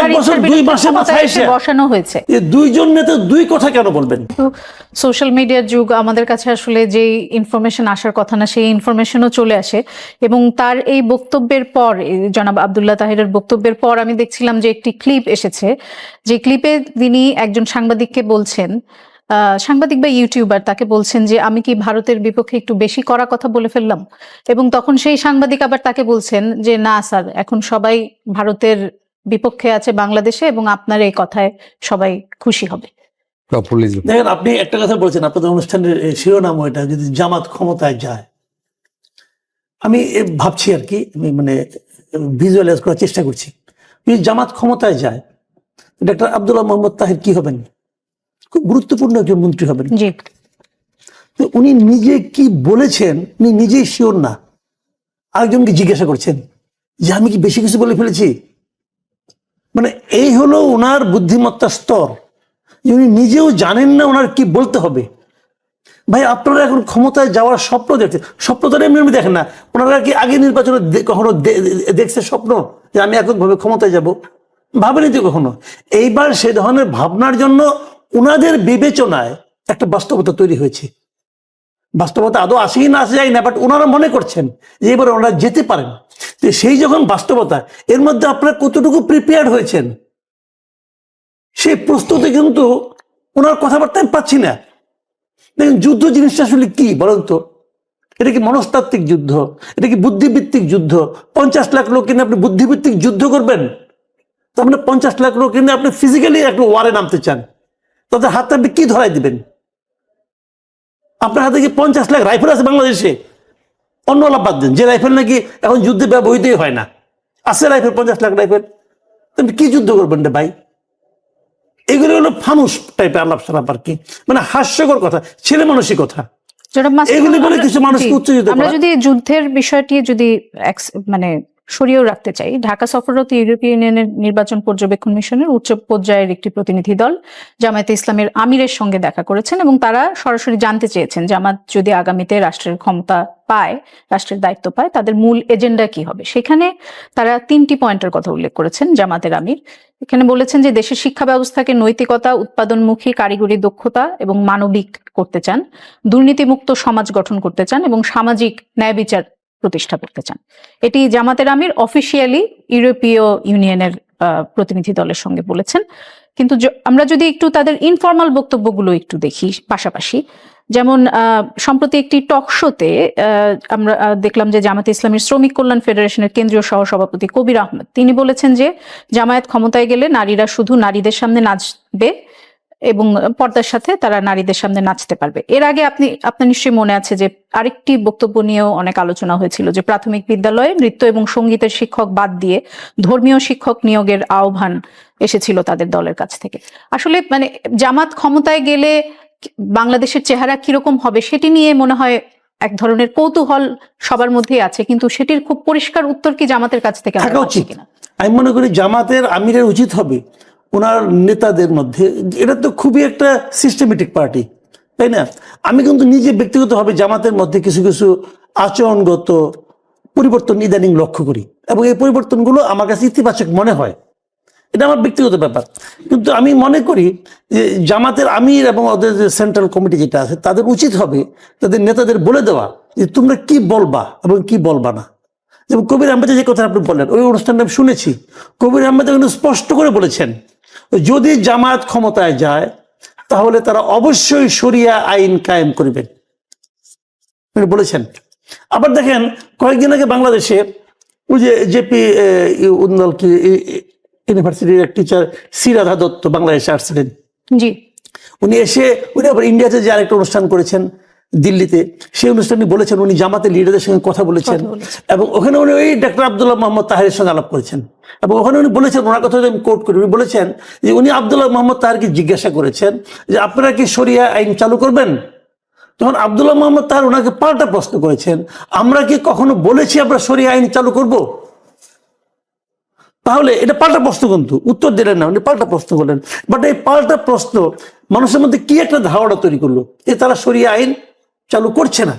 এক বছর দুই ক্ষমতায় মাথায় এসে বসানো হয়েছে। দুইজন নেতা দুই কথা কেন বলবেন? সোশ্যাল মিডিয়ার যুগ আমাদের কাছে আসলে যেই ইনফরমেশন আসার কথা না সেই ইনফরমেশনও চলে আসে। এবং তার এই বক্তব্যের পর জনাব আবদুল্লাহ তাহিরের বক্তব্যের পর আমি দেখছিলাম যে একটি ক্লিপ এসেছে। যে ক্লিপে তিনি একজন সাংবাদিককে বলছেন আহ, সাংবাদিক বা ইউটিউবার তাকে বলছেন যে আমি কি ভারতের বিপক্ষে একটু বেশি করা কথা বলে ফেললাম? এবং তখন সেই সাংবাদিক আবার তাকে বলছেন যে না স্যার এখন সবাই ভারতের বিপক্ষে আছে বাংলাদেশে এবং আপনার এই কথায় সবাই খুশি হবে। দেখেন আপনি একটা কথা বলছেন আপনাদের অনুষ্ঠানের শিরোনাম ওইটা যদি জামাত ক্ষমতায় যায়। আমি ভাবছি আর কি আমি মানে ভিজুয়ালাইজ করার চেষ্টা করছি। যদি জামাত ক্ষমতায় যায় ডাক্তার আব্দুল্লাহ মোহাম্মদ তাহের কি হবেন? খুব গুরুত্বপূর্ণ একজন মন্ত্রী হবেন। তো উনি নিজে কি বলেছেন উনি নিজেই শিওর না। আরেকজনকে জিজ্ঞাসা করছেন যে আমি কি বেশি কিছু বলে ফেলেছি? মানে এই হলো ওনার বুদ্ধিমত্তার স্তর। উনি নিজেও জানেন না ওনার কি বলতে হবে। ভাই, আপনারা এখন ক্ষমতায় যাওয়ার স্বপ্ন দেখছেন। স্বপ্ন তো এমনি এমনি দেখেন না। ওনারা কি আগে নির্বাচনে কখনো দেখছে স্বপ্ন? যে আমি এককভাবে ক্ষমতায় যাব? ভাবেনি তো কখনো। এইবার সে ধরনের ভাবনার জন্য ওনাদের বিবেচনায় একটা বাস্তবতা তৈরি হয়েছে। বাস্তবতা আদৌ আসেই না আসে যায় না বাট ওনারা মনে করছেন যে এবার ওনারা যেতে পারেন। তো সেই যখন বাস্তবতা, এর মধ্যে আপনারা কতটুকু প্রিপেয়ার্ড হয়েছেন? সেই প্রস্তুতি কিন্তু ওনার কথাবার্তা আমি পাচ্ছি না। দেখুন, যুদ্ধ জিনিসটা আসলে কি বলেন তো? এটা কি মনস্তাত্ত্বিক যুদ্ধ? এটা কি বুদ্ধিভিত্তিক যুদ্ধ? পঞ্চাশ লাখ লোক কিনে আপনি বুদ্ধিভিত্তিক যুদ্ধ করবেন? তার মানে পঞ্চাশ লাখ লোক কিনে আপনি ফিজিক্যালি একটা ওয়ারে নামতে চান। তাদের হাতে আপনি কি ধরাই দিবেন? আপনার হাতে কি পঞ্চাশ লাখ রাইফেল আছে বাংলাদেশে? অন্য আলাপ বাদ দেন। যে রাইফেল নাকি এখন যুদ্ধে ব্যবহৃতই হয় না। আছে রাইফেল পঞ্চাশ লাখ রাইফেল। তুমি কি যুদ্ধ করবেন রে ভাই? এগুলো হলো ফানুস টাইপের আলাপ সালাপ আর কি। মানে হাস্যকর কথা ছেলে মানুষই কথা। জনাব এগুলি বলে আমরা- কিছু উত্তেজিত। যদি যুদ্ধের বিষয়টি যদি মানে সরিয়েও রাখতে চাই। ঢাকা সফররত ইউরোপীয় ইউনিয়নের নির্বাচন পর্যবেক্ষণ মিশনের উচ্চ পর্যায়ের একটি প্রতিনিধি দল জামায়াতে ইসলামের আমিরের সঙ্গে দেখা করেছেন এবং তারা সরাসরি জানতে চেয়েছেন জামাত যদি আগামীতে রাষ্ট্রের ক্ষমতা পায়, রাষ্ট্রের দায়িত্ব পায়, তাদের মূল এজেন্ডা কি হবে? সেখানে তারা তিনটি পয়েন্টের কথা উল্লেখ করেছেন জামাতের আমির। এখানে বলেছেন যে দেশের শিক্ষা ব্যবস্থাকে নৈতিকতা, উৎপাদনমুখী, কারিগরি দক্ষতা এবং মানবিক করতে চান, দুর্নীতিমুক্ত সমাজ গঠন করতে চান এবং সামাজিক ন্যায় বিচার প্রতিষ্ঠা করতে চান। এটি জামাতের আমির অফিসিয়ালি ইউরোপীয় ইউনিয়নের প্রতিনিধি দলের সঙ্গে বলেছেন। কিন্তু আমরা যদি একটু তাদের ইনফর্মাল বক্তব্যগুলো একটু দেখি পাশাপাশি, যেমন সম্প্রতি একটি টক শোতে আমরা দেখলাম যে জামাতে ইসলামী শ্রমিক কল্যাণ ফেডারেশনের কেন্দ্রীয় সহসভাপতি কবির আহমেদ, তিনি বলেছেন যে জামায়াত ক্ষমতায় গেলে নারীরা শুধু নারীদের সামনে নাচবে এবং পর্দার সাথে তারা নারীদের সামনে নাচতে পারবে। এর আগে আপনি আপনার নিশ্চয়ই মনে আছে যে আরেকটি বক্তব্য নিয়েও অনেক আলোচনা হয়েছিল যে প্রাথমিক বিদ্যালয়ে নৃত্য এবং সঙ্গীতের শিক্ষক বাদ দিয়ে ধর্মীয় শিক্ষক নিয়োগের আহ্বান এসেছিল তাদের দলের কাছ থেকে। আসলে মানে জামাত ক্ষমতায় গেলে বাংলাদেশের চেহারা কীরকম হবে সেটি নিয়ে মনে হয় এক ধরনের কৌতূহল সবার মধ্যেই আছে কিন্তু সেটির খুব পরিষ্কার উত্তর কি জামাতের কাছ থেকে আমি মনে করি জামাতের আমিরের উচিত হবে। ওনার নেতাদের মধ্যে, এটা তো খুবই একটা সিস্টেমেটিক পার্টি তাই না? আমি কিন্তু নিজে ব্যক্তিগতভাবে জামাতের মধ্যে কিছু কিছু আচরণগত পরিবর্তন ইদানিং লক্ষ্য করি এবং এই পরিবর্তনগুলো আমার কাছে ইতিবাচক মনে হয়। এটা আমার ব্যক্তিগত ব্যাপার। কিন্তু আমি মনে করি যে জামাতের আমির এবং ওদের যে সেন্ট্রাল কমিটি যেটা আছে, তাদের উচিত হবে তাদের নেতাদের বলে দেওয়া যে তোমরা কি বলবা এবং কি বলবা না। যেমন কবির আহমেদ যে কথা আপনি বললেন ওই অনুষ্ঠানটা আমি শুনেছি। কবির আহমেদ কিন্তু স্পষ্ট করে বলেছেন যদি জামাত ক্ষমতায় যায় তাহলে তারা অবশ্যই শরিয়া আইন কায়েম করবেন বলেছেন। আবার দেখেন কয়েকদিন আগে বাংলাদেশে ওই যে জেপি উন্নল কি ইউনিভার্সিটির এক টিচার শ্রীরাধা দত্ত বাংলাদেশে আসছিলেন। জি। উনি এসে উনি আবার ইন্ডিয়াতে যে আরেকটা অনুষ্ঠান করেছেন দিল্লিতে সেই অনুষ্ঠানে বলেছেন উনি জামাতের লিডারদের সঙ্গে কথা বলেছেন। এবং ওখানে উনি ওই ডাক্তার আব্দুল্লাহ মোহাম্মদ তাহেরের সঙ্গে আলাপ করেছেন। এবং ওখানে উনি বলেছেন ওনার কথা যদি আমি কোট করি উনি বলেছেন যে উনি আব্দুল্লাহ মোহাম্মদ তাহারকে জিজ্ঞাসা করেছেন যে আপনারা কি শরিয়া আইন চালু করবেন? তখন আব্দুল্লাহ মোহাম্মদ তাহার ওনাকে পাল্টা প্রশ্ন করেছেন আমরা কি কখনো বলেছি আমরা শরিয়া আইন চালু করব? তাহলে এটা পাল্টা প্রশ্ন কিন্তু উত্তর দিলেন না উনি পাল্টা প্রশ্ন করলেন। বাট এই পাল্টা প্রশ্ন মানুষের মধ্যে কি একটা ধারণা তৈরি করল? যে তারা সরিয়া আইন চালু করছে না।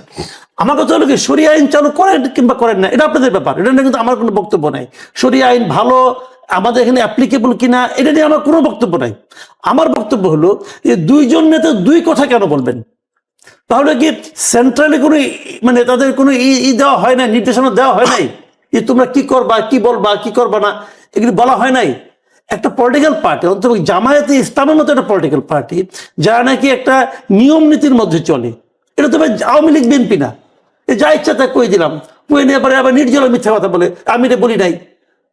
আমার কথা হলো কি সরিয়া আইন চালু করেন কিংবা করেন না, এটা আপনাদের ব্যাপার। এটা নিয়ে কিন্তু আমার কোনো বক্তব্য নাই। সরিয়া আইন ভালো, আমাদের এখানে অ্যাপ্লিকেবল কিনা, এটা নিয়ে আমার কোনো বক্তব্য নাই। আমার বক্তব্য হলো যে দুইজন নেতা দুই কথা কেন বলবেন? তাহলে কি সেন্ট্রালে কোনো মানে তাদের কোনো ই ই দেওয়া হয় না নির্দেশনা দেওয়া হয় নাই? যে তোমরা কি করবা, কি বলবা, কি করবা না, এগুলি বলা হয় নাই? একটা পলিটিক্যাল পার্টি অন্তত জামায়াতে ইসলামের মতো একটা পলিটিক্যাল পার্টি যারা নাকি একটা নিয়ম নীতির মধ্যে চলে। এটা তো ভাই আওয়ামী লীগ বিএনপি না। এ যা ইচ্ছা তা কই দিলাম। কই নিয়ে পরে আবার নির্জল মিথ্যা কথা বলে আমি এটা বলি নাই।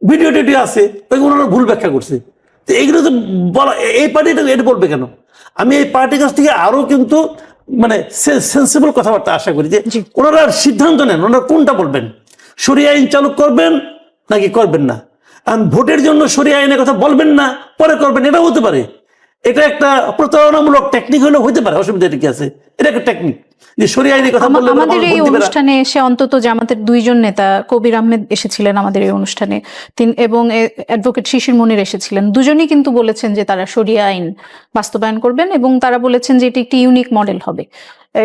ভিডিও টিডিও আছে ওই ওনারা ভুল ব্যাখ্যা করছে। তো এগুলো তো বলা এই পার্টি এটা এটা বলবে কেন? আমি এই পার্টির কাছ থেকে আরও কিন্তু মানে সেন্সিবল কথাবার্তা আশা করি যে। ওনারা সিদ্ধান্ত নেন ওনারা কোনটা বলবেন? সরিয়ে আইন চালু করবেন নাকি করবেন না? ভোটের জন্য সরিয়ে আইনের কথা বলবেন না পরে করবেন এটা হতে পারে। এটা একটা প্রতারণামূলক টেকনিক হলেও হতে পারে অসুবিধা কি আছে? এটা একটা টেকনিক যে সরিয়ে আইনের কথা বললে আমাদের এই। অনুষ্ঠানে এসে অন্তত জামাতের দুইজন নেতা কবির আহমেদ এসেছিলেন আমাদের এই অনুষ্ঠানে। তিন এবং অ্যাডভোকেট শিশির মনির এসেছিলেন। দুজনেই কিন্তু বলেছেন যে তারা শরিয়া আইন বাস্তবায়ন করবেন এবং তারা বলেছেন যে এটি একটি ইউনিক মডেল হবে।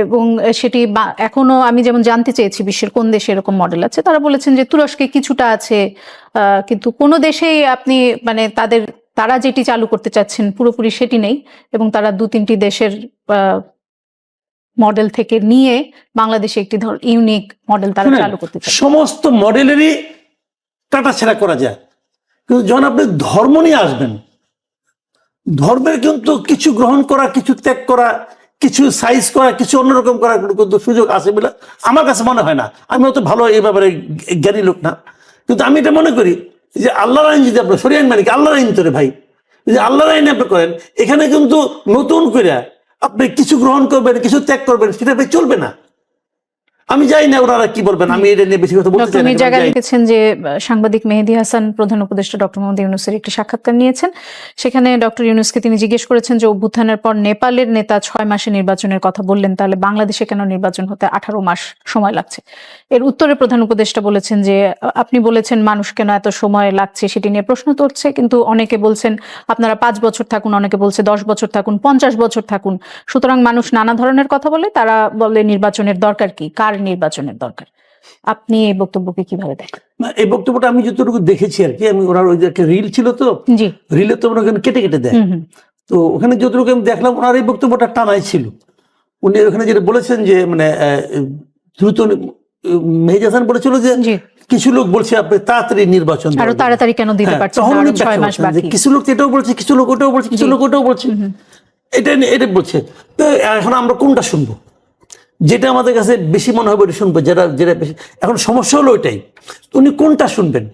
এবং সেটি এখনও আমি যেমন জানতে চেয়েছি বিশ্বের কোন দেশে এরকম মডেল আছে তারা বলেছেন যে তুরস্কে কিছুটা আছে। আহ, কিন্তু কোনো দেশেই আপনি মানে তাদের তারা যেটি চালু করতে চাচ্ছেন পুরোপুরি সেটি নেই এবং তারা দু তিনটি দেশের মডেল থেকে নিয়ে বাংলাদেশে একটি ধর ইউনিক মডেল তারা চালু করতে চায় সমস্ত মডেলেরই কাটাছেড়া করা যায়। কিন্তু যখন আপনি ধর্ম নিয়ে আসবেন ধর্মের কিন্তু কিছু গ্রহণ করা কিছু ত্যাগ করা কিছু সাইজ করা কিছু অন্যরকম করার কিন্তু সুযোগ আছে বলে আমার কাছে মনে হয় না। আমি অত ভালো এই ব্যাপারে জ্ঞানী লোক না। কিন্তু আমি এটা মনে করি যে আল্লাহর আইন যদি আপনার আইন মানে কি? আল্লাহর আইন তোরে ভাই। যে আল্লাহর আইন আপনি করেন, এখানে কিন্তু নতুন করে আপনি কিছু গ্রহণ করবেন, কিছু ত্যাগ করবেন, সেটা চলবে না। আমি জানি না ওনারা কি বলবেন? আমি এটা নিয়ে বেশি কথা বলতে চাই না, মির্জা লিখেছেন যে সাংবাদিক মেহেদি হাসান প্রধান উপদেষ্টা ডক্টর মোহাম্মদ ইউনুসের একটি সাক্ষাৎকার নিয়েছেন। সেখানে ডক্টর ইউনুসকে তিনি জিজ্ঞেস করেছেন যে অভ্যুত্থানের পর নেপালের নেতা ছয় মাসে নির্বাচনের কথা বললেন তাহলে বাংলাদেশে কেন নির্বাচন হতে আঠারো মাস সময় লাগছে? এর উত্তরে প্রধান উপদেষ্টা বলেছেন যে আপনি বলেছেন মানুষ কেন এত সময় লাগছে সেটি নিয়ে প্রশ্ন তুলছে কিন্তু অনেকে বলছেন আপনারা পাঁচ বছর থাকুন অনেকে বলছে দশ বছর থাকুন পঞ্চাশ বছর থাকুন। সুতরাং মানুষ নানা ধরনের কথা বলে তারা বলে নির্বাচনের দরকার কি? কার নির্বাচনের দরকার। আপনি এই বক্তব্যকে কীভাবে দেখেন? এই বক্তব্যটা আমি যতটুকু দেখেছি আর কি আমি ওনার ওই যে একটা রিল ছিল তো জি। রিলে তো ওনাকে কেটে কেটে দেয়। তো ওখানে যতটুকু আমি দেখলাম ওনার এই বক্তব্যটা টানাই ছিল। উনি ওখানে যেটা বলেছেন যে মানে দ্রুত মেহেজ হাসান বলেছিল যে কিছু লোক বলছে আপনি তাড়াতাড়ি নির্বাচন আরও তাড়াতাড়ি কেন দিতে হ্যাঁ, পারছেন? আরও ছয় মাস বাকি। কিছু লোক এটাও বলছে কিছু লোক ওটাও বলছে কিছু লোক ওটাও বলছে। এটা এটা বলছে। তো এখন আমরা কোনটা শুনব? যেটা আমাদের কাছে বেশি মনে হবে ওটা শুনব যেটা যেটা বেশি এখন সমস্যা হলো ওইটাই। উনি কোনটা শুনবেন?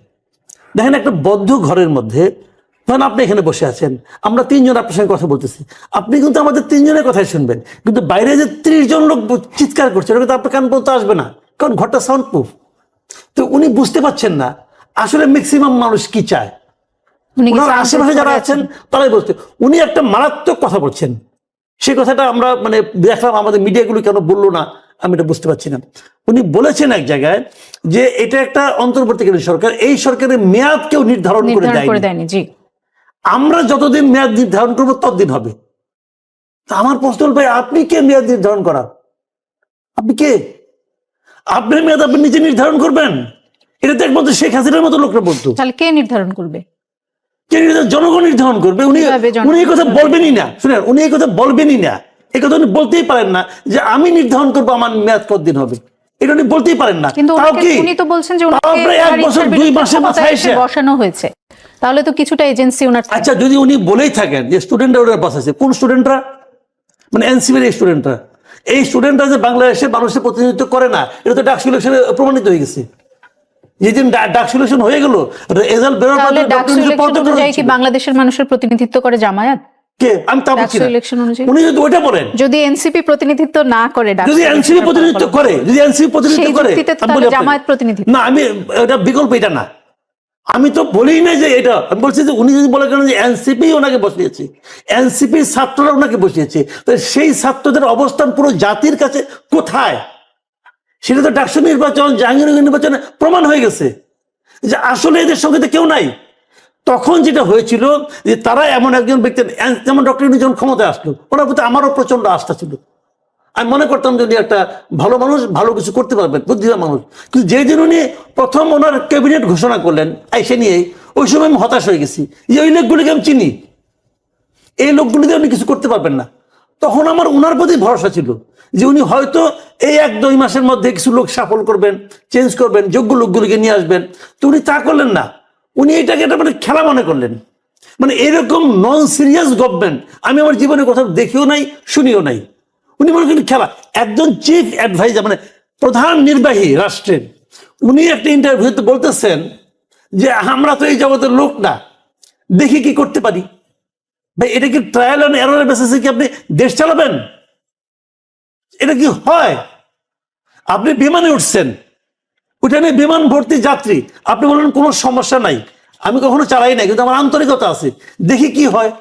দেখেন একটা বদ্ধ ঘরের মধ্যে ধরেন আপনি এখানে বসে আছেন আমরা তিনজন আপনার সঙ্গে কথা বলতেছি আপনি কিন্তু আমাদের তিনজনের কথাই শুনবেন কিন্তু বাইরে যে ত্রিশ জন লোক চিৎকার করছে ওটা কিন্তু আপনার কান পর্যন্ত আসবে না কারণ ঘরটা সাউন্ড প্রুফ তো উনি বুঝতে পারছেন না আসলে ম্যাক্সিমাম মানুষ কি চায়? আশেপাশে যারা আছেন? তারাই বলছে। উনি একটা মারাত্মক কথা বলছেন। সেই কথাটা আমরা মানে দেখলাম আমাদের মিডিয়াগুলো কেন বলল না আমি এটা বুঝতে পারছি না। উনি বলেছেন এক জায়গায় যে এটা একটা অন্তর্বর্তীকালীন সরকার এই সরকারের মেয়াদ কেউ নির্ধারণ করে দেয়নি। আমরা যতদিন মেয়াদ নির্ধারণ করব ততদিন হবে। আমার প্রশ্ন ভাই আপনি কে মেয়াদ নির্ধারণ করার? আপনি কে? আপনার মেয়াদ আপনি নিজে নির্ধারণ করবেন? এটা তো একমাত্র শেখ হাসিনার মতো লোকরা বলতো। তাহলে কে নির্ধারণ করবে? জনগণ নির্ধারণ করবে। উনি উনি এই কথা বলবেনই না। শুনেন উনি এই কথা বলবেনই না। এই কথা উনি বলতেই পারেন না যে আমি নির্ধারণ করব আমার মেয়াদ কতদিন হবে। এটা উনি বলতেই পারেন না। তাও কি? উনি তো বলছেন যে এক বছর দুই মাসের মাথায় এসে বসানো হয়েছে। তাহলে তো কিছুটা এজেন্সি ওনার আচ্ছা যদি উনি বলেই থাকেন যে স্টুডেন্টরা ওদের পাশে আছে কোন স্টুডেন্টরা? মানে এনসিবির এই স্টুডেন্টরা। এই স্টুডেন্টরা যে বাংলাদেশে মানুষের প্রতিনিধিত্ব করে না এটা তো ডাক সিলেকশনে প্রমাণিত হয়ে গেছে। যেদিন ডাক সিলেকশন হয়ে গল? রেজাল্ট বেরোর পর ডাক সিলেকশন অনুযায়ী কি বাংলাদেশের মানুষের প্রতিনিধিত্ব করে জামায়াত? কে? আমি তা বলছি উনি যদি ওইটা বলেন। যদি এনসিপি প্রতিনিধিত্ব না করে যদি এনসিপি প্রতিনিধিত্ব করে যদি এনসিপি প্রতিনিধিত্ব করে জামায়াত প্রতিনিধিত্ব। না আমি এটা বিকল্প এটা না। আমি তো বলি না যে এটা। আমি বলছি যে উনি যদি বলে কেন যে এনসিপি ওনাকে বসিয়েছে এনসিপির ছাত্ররা ওনাকে বসিয়েছে তো সেই ছাত্রদের অবস্থান পুরো জাতির কাছে কোথায়? সেটা তো ডাকসু নির্বাচন জাহাঙ্গীরনগর নির্বাচনে প্রমাণ হয়ে গেছে যে আসলে এদের সঙ্গে তো কেউ নাই। তখন যেটা হয়েছিল যে তারা এমন একজন ব্যক্তি, যেমন ডক্টর ইউনূস যখন ক্ষমতায় আসলো, ওনার প্রতি আমারও প্রচণ্ড আস্থা ছিল। আমি মনে করতাম যদি একটা ভালো মানুষ, ভালো কিছু করতে পারবেন, বুদ্ধিমান মানুষ। কিন্তু যেই দিন উনি প্রথম ওনার ক্যাবিনেট ঘোষণা করলেন আইসে নিয়ে ওই সময় আমি হতাশ হয়ে গেছি যে ওই লোকগুলিকে আমি চিনি। এই লোকগুলি দিয়ে আপনি কিছু করতে পারবেন না। তখন আমার ওনার প্রতি ভরসা ছিল। যে উনি হয়তো এই এক, দুই মাসের মধ্যে কিছু লোক সাফল করবেন চেঞ্জ করবেন, যোগ্য লোকগুলিকে নিয়ে আসবেন। তো উনি তা করলেন না। উনি এটাকে একটা মানে খেলা মনে করলেন। মানে এরকম নন সিরিয়াস গভর্নমেন্ট আমি আমার জীবনে কোথাও দেখিও নাই, শুনিও নাই। উনি মনে করেন খেলা। একজন চিফ অ্যাডভাইজার মানে প্রধান নির্বাহী রাষ্ট্রের, উনি একটা ইন্টারভিউতে বলতেছেন যে, আমরা তো এই জগতের লোক না। দেখি কি করতে পারি। ভাই, এটা কি ট্রায়াল অ্যান্ড এররের বেসিসে কি আপনি দেশ চালাবেন? এটা কি হয়? আপনি বিমানে উঠছেন। উঠে বিমান ভর্তি যাত্রী। আপনি বললেন, কোনো সমস্যা নাই। আমি কখনো চালাই নাই, কিন্তু আমার আন্তরিকতা আছে। দেখি কি হয়।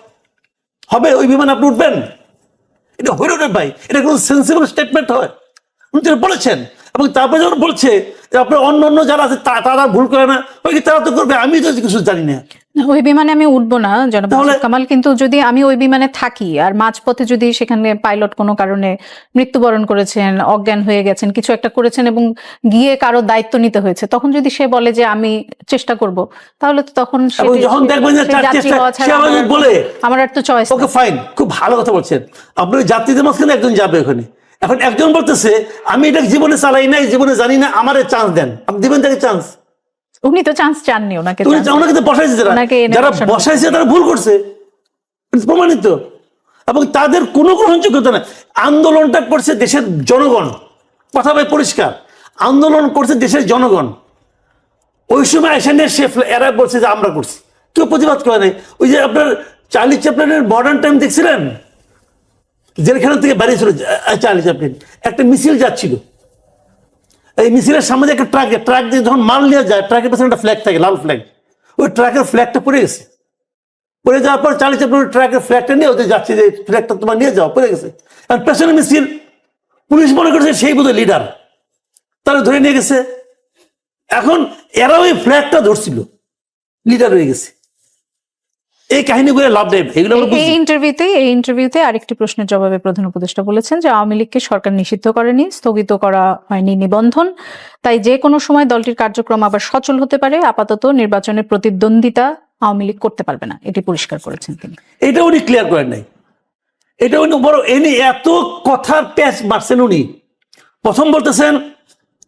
হবে ওই বিমানে আপনি উঠবেন? এটা হইল ভাই। এটা কোনো সেন্সিবল স্টেটমেন্ট হয়। উনি বলেছেন। এবং তারপরে যখন বলছে আপনার অন্য অন্য যারা আছে তারা ভুল করে না। ওই তারা তো করবে? আমি তো কিছু জানি না। ওই বিমানে আমি উঠবো না জনাব কামাল। কিন্তু যদি আমি ওই বিমানে থাকি আর মাঝপথে যদি সেখানে পাইলট কোনো কারণে মৃত্যুবরণ করেছেন অজ্ঞান হয়ে গেছেন কিছু একটা করেছেন এবং গিয়ে কারও দায়িত্ব নিতে হয়েছে তখন যদি সে বলে যে আমি চেষ্টা করব তাহলে তো তখন যখন দেখবেন আমার আর তো চয়েস ওকে ফাইন খুব ভালো কথা বলছেন। আপনি যাত্রীদের মাঝখানে একজন যাবে ওখানে। এখন একজন বলতেছে আমি এটা জীবনে চালাই নাই জীবনে জানি না আমারে চান্স দেন। আপনি দিবেন তাকে চান্স উনি তো চান্স চাননি ওনাকে ওনাকে তো বসাইছে যারা। যারা বসাইছে তারা ভুল করছে। প্রমাণিত। এবং তাদের কোনো গ্রহণযোগ্যতা নাই। আন্দোলনটা করছে দেশের জনগণ। কথা ভাই পরিষ্কার। আন্দোলন করছে দেশের জনগণ। ওই সময় এসে নিয়ে সে এরা বলছে যে আমরা করছি। কেউ প্রতিবাদ করে নাই। ওই যে আপনার চার্লি চ্যাপলিনের মডার্ন টাইম দেখছিলেন? জেলখানা থেকে বেরিয়েছিল চার্লি চ্যাপলিন একটা মিছিল যাচ্ছিল। এই মিছিলের সামনে একটা ট্রাক ট্রাক দিয়ে যখন মাল নিয়ে যায়, ট্রাকের পেছনে একটা ফ্ল্যাগ থাকে, লাল ফ্ল্যাগ ওই ট্রাকের ফ্ল্যাগটা পড়ে গেছে। পড়ে যাওয়ার পর চালিয়ে চাপড়ে ট্রাকের ফ্ল্যাগটা নিয়ে ওদের যাচ্ছে যে ফ্ল্যাগটা তোমার নিয়ে যাও, পড়ে গেছে। আর পেছনে মিছিল। পুলিশ মনে করছে সেই বোধহয় লিডার তারা ধরে নিয়ে গেছে। এখন এরা ওই ফ্ল্যাগটা ধরছিল। লিডার হয়ে গেছে। এই কাহিনীগুলো লাভ নেই। এগুলো এই ইন্টারভিউতে এই ইন্টারভিউতে আরেকটি প্রশ্নের জবাবে প্রধান উপদেষ্টা বলেছেন যে আওয়ামী লীগকে সরকার নিষিদ্ধ করেনি স্থগিত করা হয়নি নিবন্ধন। তাই যে কোনো সময় দলটির কার্যক্রম আবার সচল হতে পারে আপাতত নির্বাচনের প্রতিদ্বন্দ্বিতা আওয়ামী লীগ করতে পারবে না এটি পরিষ্কার করেছেন তিনি। এটা উনি ক্লিয়ার করেন নাই। এটা উনি বড় এনে এত কথার প্যাচ মারছেন উনি। প্রথম বলতেছেন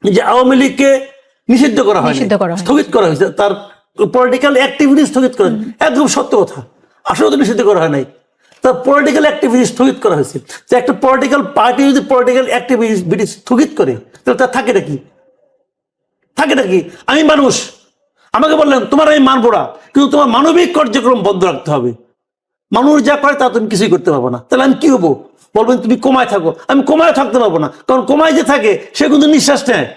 যে আওয়ামী লীগকে নিষিদ্ধ করা হয় নিষিদ্ধ করা স্থগিত করা হয়েছে। তার পলিটিক্যাল অ্যাক্টিভিটি স্থগিত করা একদম সত্য কথা। আসলে তো নিষিদ্ধ করা হয় নাই। তার পলিটিক্যাল অ্যাক্টিভিটি স্থগিত করা হয়েছে। যে একটা পলিটিক্যাল পার্টি যদি পলিটিক্যাল অ্যাক্টিভিটি স্থগিত করে তাহলে তার থাকে নাকি থাকে নাকি আমি মানুষ। আমাকে বললেন তোমার আমি মানবো না কিন্তু তোমার মানবিক কার্যক্রম বন্ধ রাখতে হবে। মানুষ যা করে তা তুমি কিছুই করতে পারব না। তাহলে আমি কি হব? বলবেন তুমি কমায় থাকো। আমি কমায় থাকতে পারব না কারণ কমায় যে থাকে সে কিন্তু নিঃশ্বাস নেয়।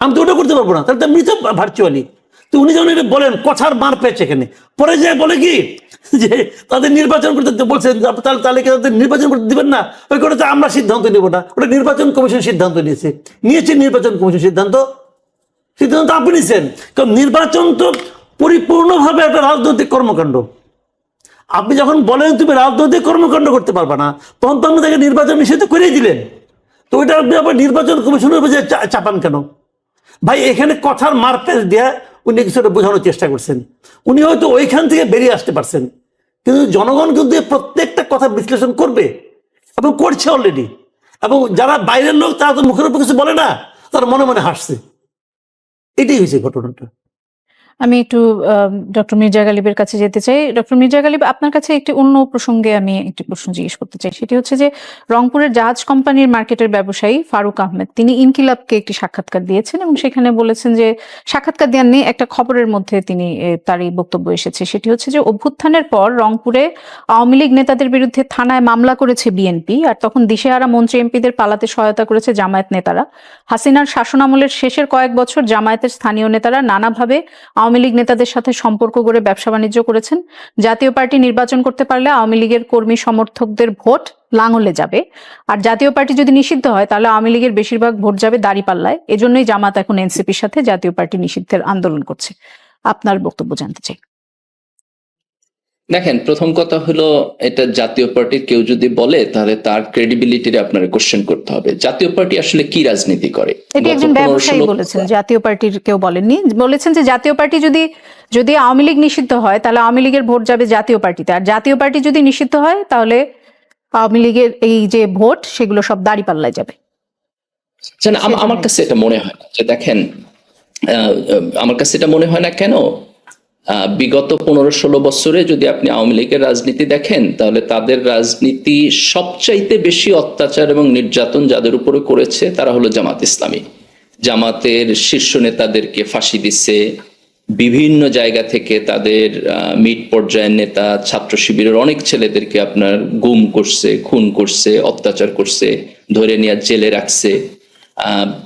আমি তো ওটা করতে পারব না। তাহলে তো মৃত ভার্চুয়ালি তো উনি যখন এটা বলেন, কথার মার পেয়েছে এখানে। পরে যে বলে কি, যে তাদের নির্বাচন করতে বলছেন তাহলে কি তাদের নির্বাচন করতে দিবেন না? ওই তো আমরা সিদ্ধান্ত নেব না। ওটা নির্বাচন কমিশন সিদ্ধান্ত নিয়েছে। নিয়েছে নির্বাচন কমিশন সিদ্ধান্ত। সিদ্ধান্ত আপনি নিয়েছেন কারণ নির্বাচন তো পরিপূর্ণভাবে একটা রাজনৈতিক কর্মকাণ্ড। আপনি যখন বলেন, তুমি রাজনৈতিক কর্মকাণ্ড করতে পারবে না, তখন তো আপনি তাকে নির্বাচন নিষিদ্ধ করেই দিলেন। তো ওইটা আপনি আবার নির্বাচন কমিশনের চাপান কেন? ভাই, এখানে কথার মারপেস দিয়ে উনি কিছুটা বোঝানোর চেষ্টা করছেন। উনি হয়তো ওইখান থেকে বেরিয়ে আসতে পারছেন। কিন্তু জনগণ কিন্তু প্রত্যেকটা কথা বিশ্লেষণ করবে এবং করছে অলরেডি এবং যারা বাইরের লোক, তারা তো মুখের উপর কিছু বলে না, তারা মনে মনে হাসছে। এটাই হয়েছে ঘটনাটা। আমি একটু ডক্টর মির্জা গালিবের কাছে যেতে চাই। ডক্টর মির্জা গালিব, আপনার কাছে একটি অন্য প্রসঙ্গে আমি একটি প্রশ্ন জিজ্ঞেস করতে চাই। সেটি হচ্ছে যে, রংপুরের জাহাজ কোম্পানির মার্কেটের ব্যবসায়ী ফারুক আহমেদ, তিনি ইনকিলাবকে একটি সাক্ষাৎকার দিয়েছেন এবং সেখানে বলেছেন যে, সাক্ষাৎকার দেওয়ার নেই, একটা খবরের মধ্যে তিনি তার এই বক্তব্য এসেছে। সেটি হচ্ছে যে, অভ্যুত্থানের পর রংপুরে আওয়ামী লীগ নেতাদের বিরুদ্ধে থানায় মামলা করেছে বিএনপি, আর তখন দিশেহারা মন্ত্রী এমপিদের পালাতে সহায়তা করেছে জামায়াত নেতারা। হাসিনার শাসনামলের শেষের কয়েক বছর জামায়াতের স্থানীয় নেতারা নানাভাবে আওয়ামী লীগ নেতাদের সাথে সম্পর্ক গড়ে ব্যবসা বাণিজ্য করেছেন। জাতীয় পার্টি নির্বাচন করতে পারলে আওয়ামী লীগের কর্মী সমর্থকদের ভোট লাঙলে যাবে। আর জাতীয় পার্টি যদি নিষিদ্ধ হয়, তাহলে আওয়ামী লীগের বেশিরভাগ ভোট যাবে দাঁড়িপাল্লায়। এজন্যই জামাত এখন এনসিপির সাথে জাতীয় পার্টি নিষিদ্ধের আন্দোলন করছে। আপনার বক্তব্য জানতে চাই। দেখেন প্রথম কথা হলো এটা জাতীয় পার্টির কেউ যদি বলে তাহলে তার ক্রেডিবিলিটি আপনার কোশ্চেন করতে হবে। জাতীয় পার্টি আসলে কি রাজনীতি করে? এটি একজন ব্যবসায়ী বলেছেন জাতীয় পার্টির কেউ বলেননি। বলেছেন যে জাতীয় পার্টি যদি যদি আওয়ামী লীগ নিষিদ্ধ হয় তাহলে আওয়ামী লীগের ভোট যাবে জাতীয় পার্টিতে। আর জাতীয় পার্টি যদি নিষিদ্ধ হয় তাহলে আওয়ামী লীগের এই যে ভোট সেগুলো সব দাড়ি পাল্লায় যাবে। আমার কাছে এটা মনে হয় না যে দেখেন আহ, আমার কাছে এটা মনে হয় না কেন? বিগত পনেরো ষোলো বছরে যদি আপনি আওয়ামী লীগের রাজনীতি দেখেন, তাহলে তাদের রাজনীতি সবচাইতে বেশি অত্যাচার এবং নির্যাতন যাদের উপরে করেছে তারা হলো জামাত ইসলামী। জামাতের শীর্ষ নেতাদেরকে ফাঁসি দিচ্ছে বিভিন্ন জায়গা থেকে তাদের মিট পর্যায়ের নেতা, ছাত্র শিবিরের অনেক ছেলেদেরকে আপনার গুম করছে, খুন করছে, অত্যাচার করছে, ধরে নিয়ে জেলে রাখছে।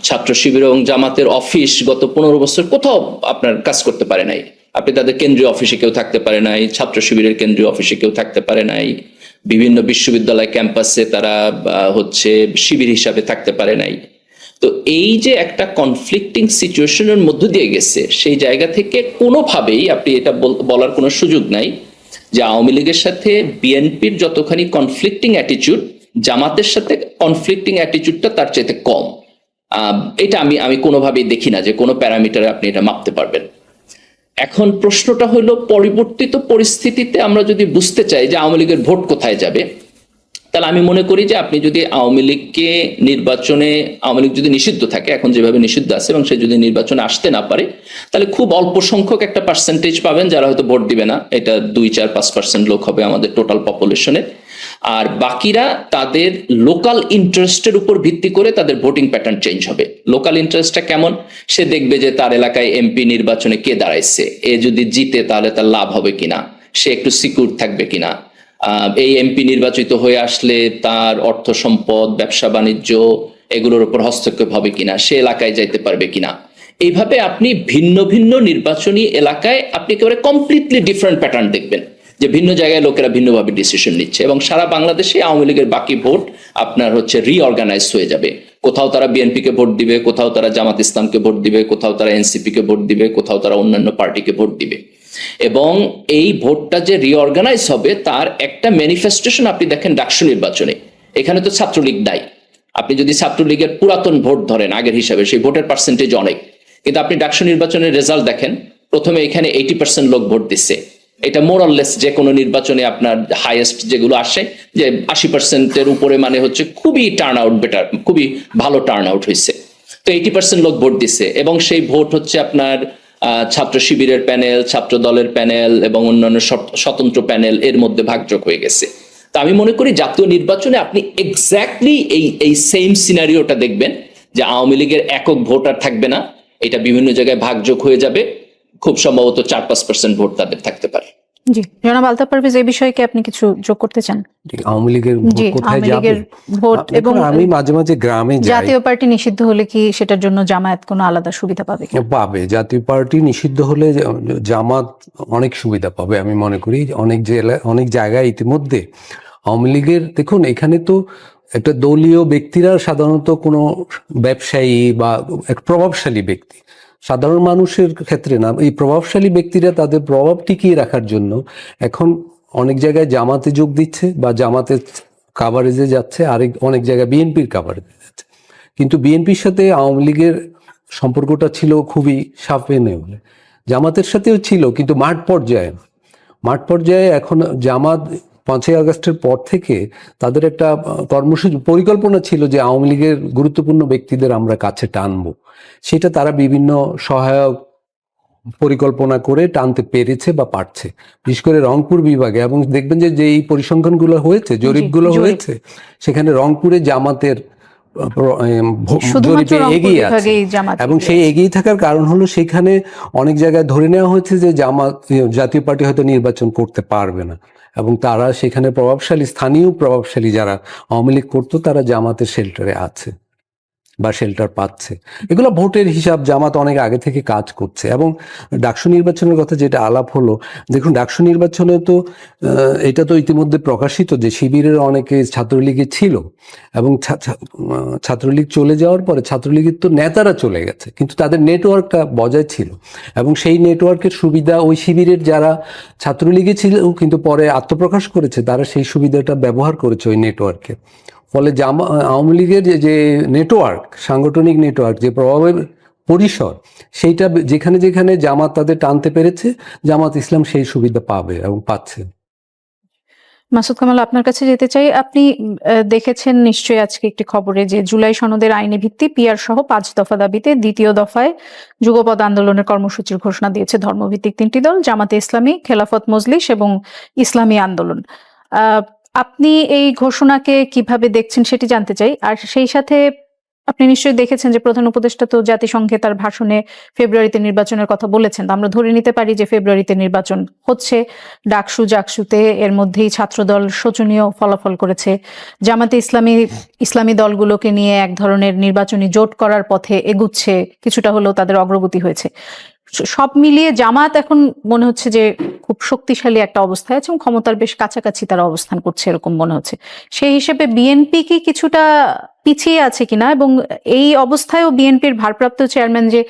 ছাত্র শিবির এবং জামাতের অফিস গত পনেরো বছর কোথাও আপনার কাজ করতে পারে নাই। আপনি তাদের কেন্দ্রীয় অফিসে কেউ থাকতে পারে নাই, ছাত্র শিবিরের কেন্দ্রীয় অফিসে কেউ থাকতে পারে নাই, বিভিন্ন বিশ্ববিদ্যালয় ক্যাম্পাসে তারা হচ্ছে শিবির হিসাবে থাকতে পারে নাই। তো এই যে একটা কনফ্লিক্টিং সিচুয়েশনের মধ্য দিয়ে গেছে, সেই জায়গা থেকে কোনোভাবেই আপনি এটা বল- বলার কোনো সুযোগ নাই যে আওয়ামী লীগের সাথে বিএনপির যতখানি কনফ্লিক্টিং অ্যাটিচিউড জামাতের সাথে কনফ্লিক্টিং অ্যাটিচিউডটা তার চাইতে কম। এটা আমি আমি কোনোভাবেই দেখি না যে কোনো প্যারামিটারে আপনি এটা মাপতে পারবেন। এখন প্রশ্নটা হলো, পরিবর্তিত পরিস্থিতিতে আমরা যদি বুঝতে চাই যে আওয়ামী লীগের ভোট কোথায় যাবে, তাহলে আমি মনে করি যে আপনি যদি আওয়ামী লীগকে নির্বাচনে, আওয়ামী লীগ যদি নিষিদ্ধ থাকে, এখন যেভাবে নিষিদ্ধ আছে এবং সে যদি নির্বাচনে আসতে না পারে, তাহলে খুব অল্প সংখ্যক একটা পার্সেন্টেজ পাবেন যারা হয়তো ভোট দিবে না। এটা দুই চার পাঁচ পার্সেন্ট লোক হবে আমাদের টোটাল পপুলেশনে আর বাকিরা তাদের লোকাল ইন্টারেস্টের উপর ভিত্তি করে তাদের ভোটিং প্যাটার্ন চেঞ্জ হবে। লোকাল ইন্টারেস্টটা কেমন? সে দেখবে যে তার এলাকায় এমপি নির্বাচনে কে দাঁড়াইছে। এ যদি জিতে, তাহলে তার লাভ হবে কিনা? সে একটু সিকিউর থাকবে কিনা? এই এমপি নির্বাচিত হয়ে আসলে তার অর্থ সম্পদ, ব্যবসা, বাণিজ্য এগুলোর উপর হস্তক্ষেপ হবে কিনা? সে এলাকায় যাইতে পারবে কিনা? এইভাবে আপনি ভিন্ন ভিন্ন নির্বাচনী এলাকায় আপনি একেবারে কমপ্লিটলি ডিফারেন্ট প্যাটার্ন দেখবেন। যে ভিন্ন জায়গায় লোকেরা ভিন্নভাবে ডিসিশন নিচ্ছে এবং সারা বাংলাদেশে আওয়ামী লীগের বাকি ভোট আপনার হচ্ছে রিঅর্গানাইজ হয়ে যাবে। কোথাও তারা বিএনপিকে ভোট দিবে, কোথাও তারা জামাত ইসলামকে ভোট দিবে, কোথাও তারা এনসিপি কে ভোট দিবে, কোথাও তারা অন্যান্য পার্টিকে ভোট দিবে। এবং এই ভোটটা যে রিঅর্গানাইজ হবে তার একটা ম্যানিফেস্টেশন আপনি দেখেন ডাকসু নির্বাচনে। এখানে তো ছাত্রলীগ নাই। আপনি যদি ছাত্রলীগের পুরাতন ভোট ধরেন, আগের হিসাবে সেই ভোটের পার্সেন্টেজ অনেক। কিন্তু আপনি ডাকসু নির্বাচনের রেজাল্ট দেখেন, প্রথমে এখানে এইটি পার্সেন্ট লোক ভোট দিচ্ছে। এটা মোরললেস যে কোনো নির্বাচনে আপনার হাইয়েস্ট যেগুলো আসে, যে আশি পার্সেন্টের উপরে মানে হচ্ছে খুবই টার্ন আউট বেটার খুবই ভালো টার্ন আউট হয়েছে তো এইটি পার্সেন্ট লোক ভোট দিচ্ছে এবং সেই ভোট হচ্ছে আপনার ছাত্র শিবিরের প্যানেল ছাত্র দলের প্যানেল এবং অন্যান্য স্বতন্ত্র প্যানেল এর মধ্যে ভাগযোগ হয়ে গেছে। তা আমি মনে করি জাতীয় নির্বাচনে আপনি এক্স্যাক্টলি এই এই সেম সিনারিওটা দেখবেন, যে আওয়ামী লীগের একক ভোটার থাকবে না, এটা বিভিন্ন জায়গায় ভাগযোগ হয়ে যাবে। খুব সম্ভবত চার পাঁচ পার্সেন্ট ভোট তাদের থাকতে পারে। জি জনাব আলতাফ পারভেজ এই বিষয়ে কি আপনি কিছু যোগ করতে চান? আওয়ামী লীগের ভোট কোথায় যাবে? ভোট এবং আমি মাঝে মাঝে গ্রামে যাই। জাতীয় পার্টি নিষিদ্ধ হলে কি সেটার জন্য জামায়াত কোনো আলাদা সুবিধা পাবে পাবে। জাতীয় পার্টি নিষিদ্ধ হলে জামাত অনেক সুবিধা পাবে আমি মনে করি। অনেক জেলা অনেক জায়গায় ইতিমধ্যে আওয়ামী লীগের দেখুন এখানে তো একটা দলীয় ব্যক্তিরা সাধারণত কোনো ব্যবসায়ী বা এক প্রভাবশালী ব্যক্তি। সাধারণ মানুষের ক্ষেত্রে না, এই প্রভাবশালী ব্যক্তিরা তাদের প্রভাব টিকিয়ে রাখার জন্য এখন অনেক জায়গায় জামাতে যোগ দিচ্ছে বা জামাতের কাভারেজে যাচ্ছে, আরেক, অনেক জায়গায় বিএনপির কাভারেজে যাচ্ছে। কিন্তু বিএনপির সাথে আওয়ামী লীগের সম্পর্কটা ছিল খুবই সাপে নেউলে জামাতের সাথেও ছিল, কিন্তু মাঠ পর্যায়ে মাঠ পর্যায়ে এখন জামাত পাঁচই আগস্টের পর থেকে তাদের একটা কর্মসূচি পরিকল্পনা ছিল যে আওয়ামী লীগের গুরুত্বপূর্ণ ব্যক্তিদের আমরা কাছে টানবো। সেটা তারা বিভিন্ন সহায়ক পরিকল্পনা করে টানতে পেরেছে বা পারছে। বিশেষ করে রংপুর বিভাগে এবং দেখবেন যে যে এই পরিসংখ্যানগুলো হয়েছে জরিপগুলো হয়েছে সেখানে রংপুরে জামাতের জরিপে এগিয়ে আছে। এবং সেই এগিয়ে থাকার কারণ হলো সেখানে অনেক জায়গায় ধরে নেওয়া হয়েছে যে জামাত জাতীয় পার্টি হয়তো নির্বাচন করতে পারবে না। এবং তারা সেখানে প্রভাবশালী স্থানীয় প্রভাবশালী যারা আওয়ামী লীগ করতো তারা জামাতের শেল্টারে আছে। বা শেল্টার পাচ্ছে। এগুলো ভোটের হিসাব জামাত অনেক আগে থেকে কাজ করছে এবং ডাকসু নির্বাচনের কথা যেটা আলাপ হলো, দেখুন ডাকসু নির্বাচনে তো এটা তো ইতিমধ্যে প্রকাশিত যে শিবিরের অনেকে ছাত্রলীগে ছিল এবং ছাত্রলীগ চলে যাওয়ার পরে ছাত্রলীগের তো নেতারা চলে গেছে, কিন্তু তাদের নেটওয়ার্কটা বজায় ছিল এবং সেই নেটওয়ার্কের সুবিধা ওই শিবিরের যারা ছাত্রলীগে ছিল, কিন্তু পরে আত্মপ্রকাশ করেছে, তারা সেই সুবিধাটা ব্যবহার করেছে ওই নেটওয়ার্কে ফলে জামা আওয়ামী লীগের যে- নেটওয়ার্ক সাংগঠনিক নেটওয়ার্ক যে প্রভাবের পরিসর, সেইটা যেখানে যেখানে জামাত তাদের টানতে পেরেছে, জামাত ইসলাম সেই সুবিধা পাবে এবং পাচ্ছে। মাসুদ কামাল, আপনার কাছে যেতে চাই, আপনি দেখেছেন নিশ্চয়ই আজকে একটি খবরে যে জুলাই সনদের আইনি ভিত্তি পিয়ার সহ পাঁচ দফা দাবিতে দ্বিতীয় দফায় যুগপদ আন্দোলনের কর্মসূচির ঘোষণা দিয়েছে ধর্মভিত্তিক তিনটি দল, জামাতে ইসলামী, খেলাফত মজলিস এবং ইসলামী আন্দোলন। আপনি এই ঘোষণাকে কীভাবে দেখছেন সেটি জানতে চাই। আর সেই সাথে আপনি নিশ্চয়ই দেখেছেন যে প্রধান উপদেষ্টা তো জাতিসংঘে তার ভাষণে ফেব্রুয়ারিতে নির্বাচনের কথা বলেছেন। আমরা ধরে নিতে পারি যে ফেব্রুয়ারিতে নির্বাচন হচ্ছে। ডাকসু জাকসুতে এর মধ্যেই ছাত্রদল শোচনীয় ফলাফল করেছে। জামাতে ইসলামী ইসলামী দলগুলোকে নিয়ে এক ধরনের নির্বাচনী জোট করার পথে এগুচ্ছে। কিছুটা হলেও তাদের অগ্রগতি হয়েছে। সব মিলিয়ে জামাত এখন মনে হচ্ছে যে খুব শক্তিশালী একটা অবস্থায় আছে এবং ক্ষমতার বেশ কাছাকাছি তারা অবস্থান করছে এরকম মনে হচ্ছে। সেই হিসেবে বিএনপি কি কিছুটা পিছিয়ে আছে কিনা এবং এই অবস্থায়ও বিএনপির ভারপ্রাপ্ত চেয়ারম্যান যে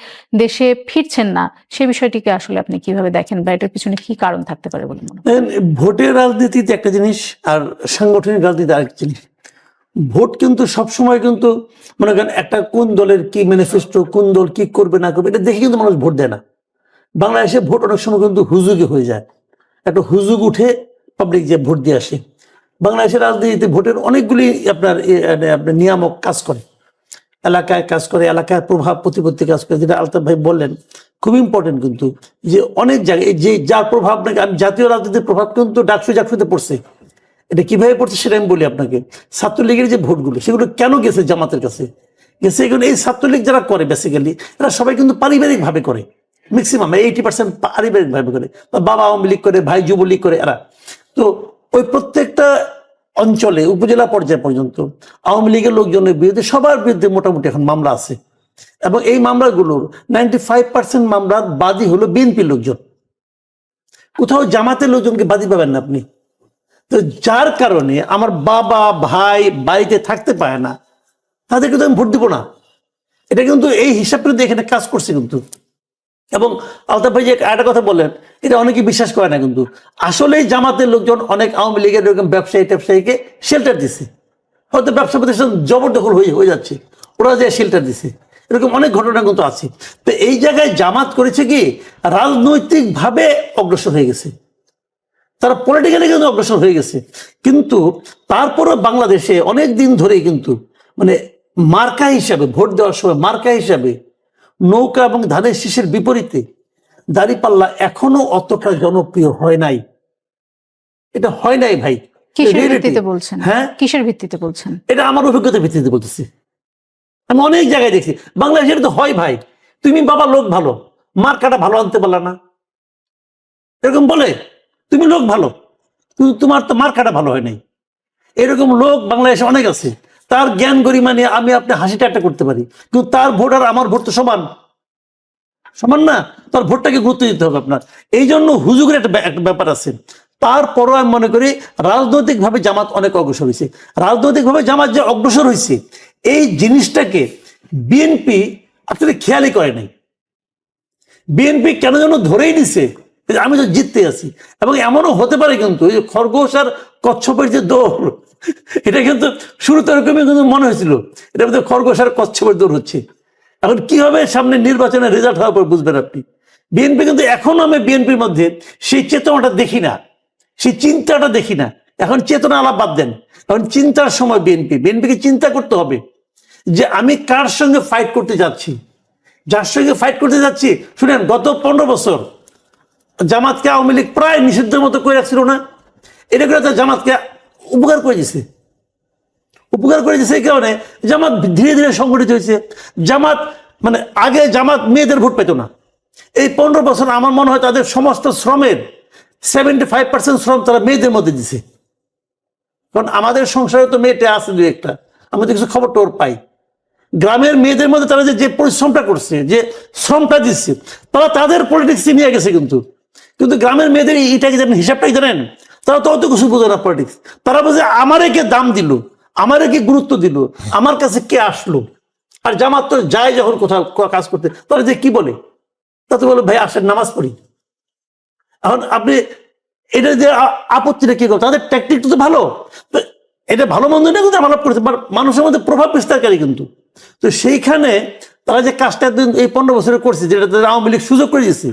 দেশে ফিরছেন না, সে বিষয়টিকে আসলে আপনি কীভাবে দেখেন বা এটার পিছনে কি কারণ থাকতে পারে বলে মনে ভোটের রাজনীতিতে একটা জিনিস আর সাংগঠনিক রাজনীতি আরেক জিনিস। ভোট কিন্তু সবসময় কিন্তু মনে করেন একটা কোন দলের কি ম্যানিফেস্টো কোন দল কি করবে, না করবে, এটা দেখে কিন্তু মানুষ ভোট দেয় না। বাংলাদেশে ভোট অনেক সময় কিন্তু হুজুগে হয়ে যায়। একটা হুজুগ উঠে পাবলিক যে ভোট দিয়ে আসে। বাংলাদেশের রাজনীতিতে ভোটের অনেকগুলি আপনার আপনার নিয়ামক কাজ করে। এলাকায় কাজ করে, এলাকায় প্রভাব প্রতিপত্তি কাজ করে, যেটা আলতাফ ভাই বললেন, খুব ইম্পর্টেন্ট কিন্তু যে অনেক জায়গায়, যে যার প্রভাব নাকি, আমি জাতীয় রাজনীতির প্রভাব কিন্তু ডাকসু জাকসুতে পড়ছে। এটা কীভাবে পড়ছে সেটা আমি বলি আপনাকে। ছাত্রলীগের যে ভোটগুলো, সেগুলো কেন গেছে জামাতের কাছে? গেছে এগুলো এই ছাত্রলীগ যারা করে বেসিক্যালি এরা সবাই কিন্তু পারিবারিক ভাবে করে। ম্যাক্সিমাম এইটি পার্সেন্ট পারিবারিক ভাবে করে। বাবা আওয়ামী লীগ করে, ভাই যুবলীগ করে, এরা। তো ওই প্রত্যেকটা অঞ্চলে, উপজেলা পর্যায় পর্যন্ত, আওয়ামী লীগের লোকজনের বিরুদ্ধে, সবার বিরুদ্ধে মোটামুটি এখন মামলা আছে। এবং এই মামলাগুলোর নাইনটি ফাইভ পার্সেন্ট মামলার বাদী হলো বিএনপির লোকজন। কোথাও জামাতের লোকজনকে বাদী পাবেন না আপনি। তো যার কারণে আমার বাবা, ভাই বাড়িতে থাকতে পারে না, তাদের কিন্তু আমি ভোট দিব না। এটা কিন্তু এই হিসাব কিন্তু এখানে কাজ করছে কিন্তু। এবং আলতাফ ভাই যে একটা কথা বললেন, এটা অনেকে বিশ্বাস করে না কিন্তু। আসলেই জামাতের লোকজন অনেক আওয়ামী লীগের এরকম ব্যবসায়ী ট্যাবসায়ীকে শেল্টার দিছে। হয়তো ব্যবসা প্রতিষ্ঠান জবরদখল হয়ে হয়ে যাচ্ছে। ওরা যে শেল্টার দিছে। এরকম অনেক ঘটনা কিন্তু আছে। তো এই জায়গায় জামাত করেছে কি, রাজনৈতিকভাবে অগ্রসর হয়ে গেছে। তারা পলিটিক্যালি কিন্তু অগ্রসর হয়ে গেছে। কিন্তু তারপরও বাংলাদেশে অনেক দিন ধরেই কিন্তু মানে মার্কা হিসাবে ভোট দেওয়ার সময় মার্কা হিসাবে নৌকা এবং ধানের শীষের বিপরীতে দাঁড়িপাল্লা এখনও অতটা জনপ্রিয় হয় নাই। এটা হয় নাই ভাই। কিসের ভিত্তিতে বলছেন? হ্যাঁ? কিসের ভিত্তিতে বলছেন? এটা আমার অভিজ্ঞতার ভিত্তিতে বলতেছি। আমি অনেক জায়গায় দেখছি। বাংলাদেশে এটা তো হয় ভাই। তুমি বাবা লোক ভালো মার্কাটা ভালো আনতে পারলা না। এরকম বলে। তুমি লোক ভালো, কিন্তু তোমার তো মার্কাটা ভালো হয় নাই। এরকম লোক বাংলাদেশে অনেক আছে, তার জ্ঞান গরিমা নিয়ে আমি আপনি হাসি ঠাট্টা করতে পারি, কিন্তু তার ভোট আর আমার ভোট তো সমান। সমান না? তার ভোটটাকে গুরুত্ব দিতে হবে আপনার। এই জন্য হুজুগের একটা একটা ব্যাপার আছে। তারপরও আমি মনে করি রাজনৈতিকভাবে জামাত অনেক অগ্রসর হয়েছে। রাজনৈতিকভাবে জামাত যে অগ্রসর হয়েছে, এই জিনিসটাকে বিএনপি আসলে খেয়ালই করে নাই। বিএনপি কেন যেন ধরেই নিছে আমি তো জিততে আছি। এবং এমনও হতে পারে কিন্তু, এই খরগোশ আর কচ্ছপের যে দৌড়, এটা কিন্তু শুরুতে এরকমই কিন্তু মনে হয়েছিল এটা মধ্যে খরগোশ আর কচ্ছপের দৌড় হচ্ছে। এখন কি হবে সামনে নির্বাচনের রেজাল্ট হওয়ার পর বুঝবেন আপনি। বিএনপি কিন্তু এখনও আমি বিএনপির মধ্যে সেই চেতনাটা দেখি না, সেই চিন্তাটা দেখি না। এখন চেতনা আলাপ বাদ দেন। এখন চিন্তার সময় বিএনপি, বিএনপিকে চিন্তা করতে হবে যে আমি কার সঙ্গে ফাইট করতে যাচ্ছি। যার সঙ্গে ফাইট করতে যাচ্ছি, শুনেন, গত পনেরো বছর জামাতকে আওয়ামী লীগ প্রায় নিষিদ্ধের মতো করে রাখছিল না। এটা করে জামাতকে উপকার করে দিছে। উপকার করে দিছে এই কারণে জামাত ধীরে ধীরে সংগঠিত হয়েছে। জামাত মানে আগে জামাত মেয়েদের ভোট পেত না। এই পনেরো বছর আমার মনে হয় তাদের সমস্ত শ্রমের সেভেন্টি ফাইভ পার্সেন্ট শ্রম তারা মেয়েদের মধ্যে দিছে। কারণ আমাদের সংসারে তো মেয়েটা আছে দু একটা। আমি তো কিছু খবর টোর পাই। গ্রামের মেয়েদের মধ্যে তারা যে পরিশ্রমটা করছে, যে শ্রমটা দিচ্ছে, তারা তাদের পলিটিক্স নিয়ে গেছে কিন্তু। কিন্তু গ্রামের মেয়েদের এইটা কি জানেন হিসাবটাই জানেন তারা তো অত কিছু বোঝে না পলিটিক্স তারা বোঝে, আমারে কে দাম দিল? আমারে কে গুরুত্ব দিল? আমার কাছে কে আসলো? আর জামাত তো যায় যখন কোথাও কাজ করতে, তারা যে কি বলে? তাতে বলে, ভাই, আসেন, নামাজ পড়ি। এখন আপনি এটা যে আপত্তিটা কি করো? তাদের ট্যাকটিকটা তো ভালো। এটা ভালো মন্দ না কিন্তু ভালো করেছে। মানুষের মধ্যে প্রভাব বিস্তারকারী কিন্তু। তো সেইখানে তারা যে কাজটা এই পনেরো বছরে করছে যেটা তাদের আওয়ামী লীগ সুযোগ করে দিয়েছে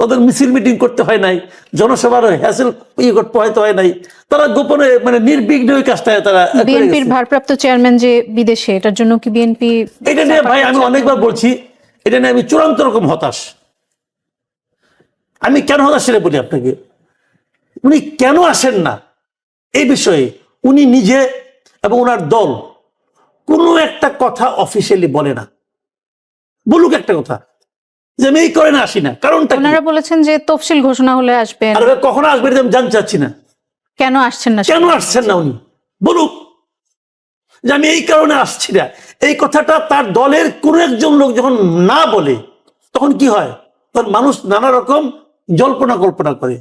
তাদের মিছিল মিটিং করতে হয় নাই জনসভার হ্যাসেল ইয়ে করতে হয়তো হয় নাই। তারা গোপনে মানে নির্বিঘ্নে ওই কাজটা তারা বিএনপির ভারপ্রাপ্ত চেয়ারম্যান যে বিদেশে এটার জন্য কি বিএনপি এটা নিয়ে ভাই আমি অনেকবার বলছি এটা নিয়ে আমি চূড়ান্ত রকম হতাশ। আমি কেন হতাশ সেটা বলি আপনাকে। উনি কেন আসেন না? এই বিষয়ে উনি নিজে এবং ওনার দল কোনো একটা কথা অফিসিয়ালি বলে না। বলুক একটা কথা। যে আমি এই করে না আসি না। কারণটা? ওনারা বলেছেন যে তফসিল ঘোষণা হলে আসবেন। আর কখনো আসবেন আমি জানতে চাচ্ছি না। কেন আসছেন না? কেন আসছেন না উনি? বলুক যে আমি এই কারণে আসছি না। এই কথাটা তার দলের কোন একজন লোক যখন না বলে তখন কি হয়? তখন মানুষ নানা রকম জল্পনা কল্পনা করে।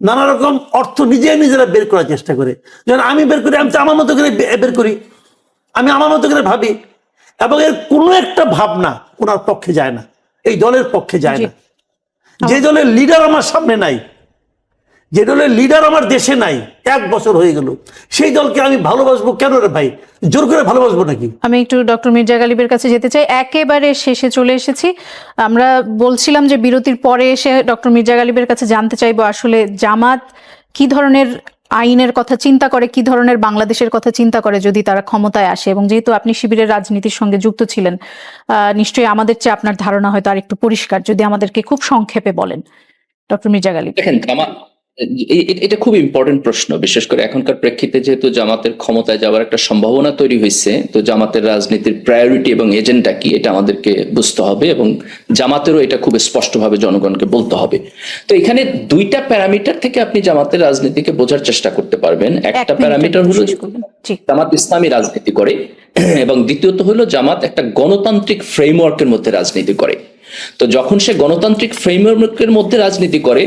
নানা রকম অর্থ নিজে নিজেরা বের করার চেষ্টা করে। যেমন আমি বের করি আমি তো আমার মতো করে বের করি। আমি আমার মতো করে ভাবি। এবং এর কোনো একটা ভাবনা ওনার পক্ষে যায় না। এই দলের পক্ষে যায় না। যে দলের লিডার আমার সামনে নাই যে দলের লিডার আমার দেশে নাই এক বছর হয়ে গেল। সেই দলকে আমি ভালোবাসবো কেন রে ভাই? জোর করে ভালোবাসবো নাকি? আমি একটু ডক্টর মির্জা গালিবের কাছে যেতে চাই। একেবারে শেষে চলে এসেছি। আমরা বলছিলাম যে বিরতির পরে এসে ডক্টর মির্জা গালিবের কাছে জানতে চাইব আসলে জামাত কি ধরনের আইনের কথা চিন্তা করে, কি ধরনের বাংলাদেশের কথা চিন্তা করে যদি তারা ক্ষমতায় আসে? এবং যেহেতু আপনি শিবিরের রাজনীতির সঙ্গে যুক্ত ছিলেন নিশ্চয়ই আমাদের চেয়ে আপনার ধারণা হয়তো আর একটু পরিষ্কার, যদি আমাদেরকে খুব সংক্ষেপে বলেন। ডক্টর মির্জা গালি দেখেন এটা খুব ইম্পর্টেন্ট প্রশ্ন বিশেষ করে এখনকার প্রেক্ষিতে যেহেতু জামাতের ক্ষমতায় যাওয়ার একটা সম্ভাবনা তৈরি হয়েছে তো জামাতের রাজনীতির প্রায়োরিটি এবং এজেন্ডা কি এটা আমাদেরকে বুঝতে হবে এবং জামাতেরও এটা খুব স্পষ্টভাবে জনগণকে বলতে হবে। তো এখানে দুইটা প্যারামিটার থেকে আপনি জামাতের রাজনীতিকে বোঝার চেষ্টা করতে পারবেন। একটা প্যারামিটার হলো জামাত ইসলামী রাজনীতি করে এবং দ্বিতীয়ত হলো জামাত একটা গণতান্ত্রিক ফ্রেমওয়ার্কের মধ্যে রাজনীতি করে। তো যখন সে গণতান্ত্রিক ফ্রেমওয়ার্কের মধ্যে রাজনীতি করে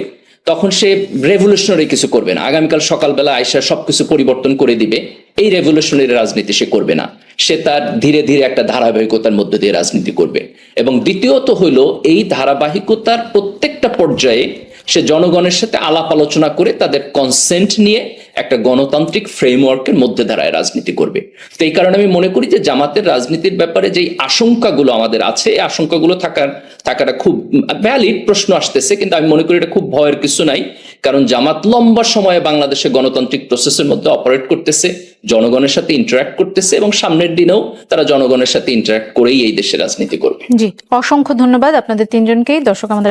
তখন সে রেভলিউশনারি কিছু করবে না। আগামীকাল সকালবেলা আয়সা সবকিছু পরিবর্তন করে দিবে। এই রেভলিউশনারি রাজনীতি সে করবে না। সে তার ধীরে ধীরে একটা ধারাবাহিকতার মধ্যে দিয়ে রাজনীতি করবে। এবং দ্বিতীয়ত হইল, এই ধারাবাহিকতার প্রত্যেকটা পর্যায়ে সে জনগণের সাথে আলাপ আলোচনা করে তাদের কনসেন্ট নিয়ে একটা গণতান্ত্রিক ফ্রেমওয়ার্কের মধ্যে ধারায় রাজনীতি করবে। তো এই কারণে আমি মনে করি যে জামাতের রাজনীতির ব্যাপারে যেই আশঙ্কাগুলো আমাদের আছে, এই আশঙ্কাগুলো থাকার, থাকাটা খুব ভ্যালিড প্রশ্ন আসতেছে, কিন্তু আমি মনে করি এটা খুব ভয়ের কিছু নাই। কারণ জামাত লম্বা সময়ে বাংলাদেশে গণতান্ত্রিক প্রসেসের মধ্যে অপারেট করতেছে, জনগণের সাথে ইন্টারাক্ট করতেছে এবং সামনের দিনেও তারা জনগণের সাথে ইন্টারাক্ট করেই এই দেশে রাজনীতি করবে। জি, অসংখ্য ধন্যবাদ আপনাদের তিনজনকেই। দর্শক, আমাদের